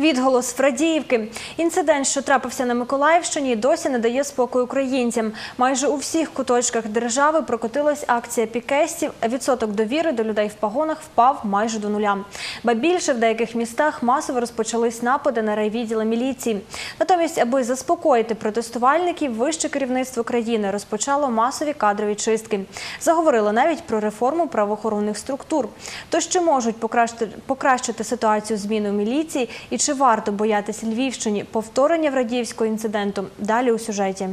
Відголос Фрадіївки. Інцидент, що трапився на Миколаївщині, досі не дає спокою українцям. Майже у всіх куточках держави прокотилась акція пікестів. Відсоток довіри до людей в пагонах впав майже до нуля. Ба більше в деяких містах масово розпочались напади на райвідділи міліції. Натомість, аби заспокоїти протестувальників, вище керівництво країни розпочало масові кадрові чистки. Заговорило навіть про реформу правоохоронних структур. То що можуть покращити, покращити ситуацію зміни у міліції і чи варто боятися Львівщині повторення Врадіївського інциденту? Далі у сюжеті.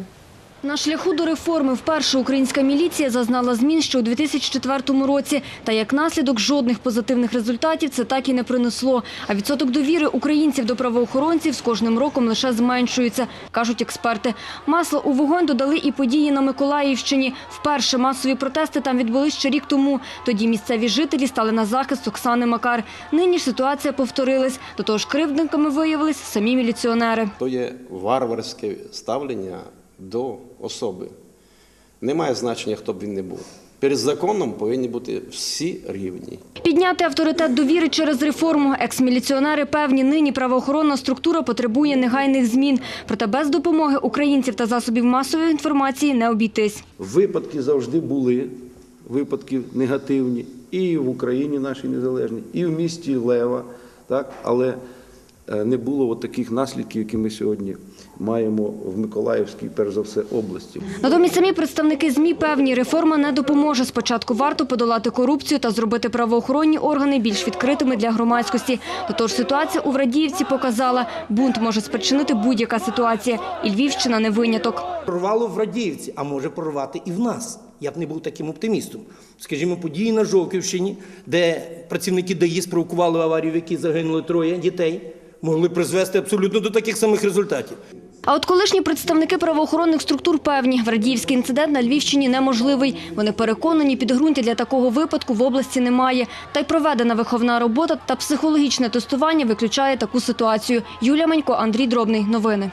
На шляху до реформи вперше українська міліція зазнала змін ще у 2004 році. Та як наслідок жодних позитивних результатів це так і не принесло. А відсоток довіри українців до правоохоронців з кожним роком лише зменшується, кажуть експерти. Масло у вогонь додали і події на Миколаївщині. Вперше масові протести там відбулись ще рік тому. Тоді місцеві жителі стали на захист Оксани Макар. Нині ж ситуація повторилась. До того ж кривдниками виявились самі міліціонери. То є варварське ставлення до особи. Немає значення, хто б він не був. Перед законом повинні бути всі рівні. Підняти авторитет довіри через реформу. Екс-міліціонери певні, нині правоохоронна структура потребує негайних змін. Проте без допомоги українців та засобів масової інформації не обійтись. Випадки завжди були, випадки негативні, і в Україні нашій незалежній, і в місті Лева, так? але не було от таких наслідків, які ми сьогодні маємо в Миколаївській, перш за все, області. Натомість самі представники ЗМІ певні, реформа не допоможе. Спочатку варто подолати корупцію та зробити правоохоронні органи більш відкритими для громадськості. До того ж, ситуація у Врадіївці показала, бунт може спричинити будь-яка ситуація. І Львівщина не виняток. Прорвало в Радіївці, а може прорвати і в нас. Я б не був таким оптимістом. Скажімо, події на Жовківщині, де працівники ДАІ спровокували аварію, в якій загинули троє дітей, могли призвести абсолютно до таких самих результатів. А от колишні представники правоохоронних структур певні, Врадіївський інцидент на Львівщині неможливий. Вони переконані, підґрунтя для такого випадку в області немає. Та й проведена виховна робота та психологічне тестування виключає таку ситуацію. Юлія Манько, Андрій Дробний. Новини.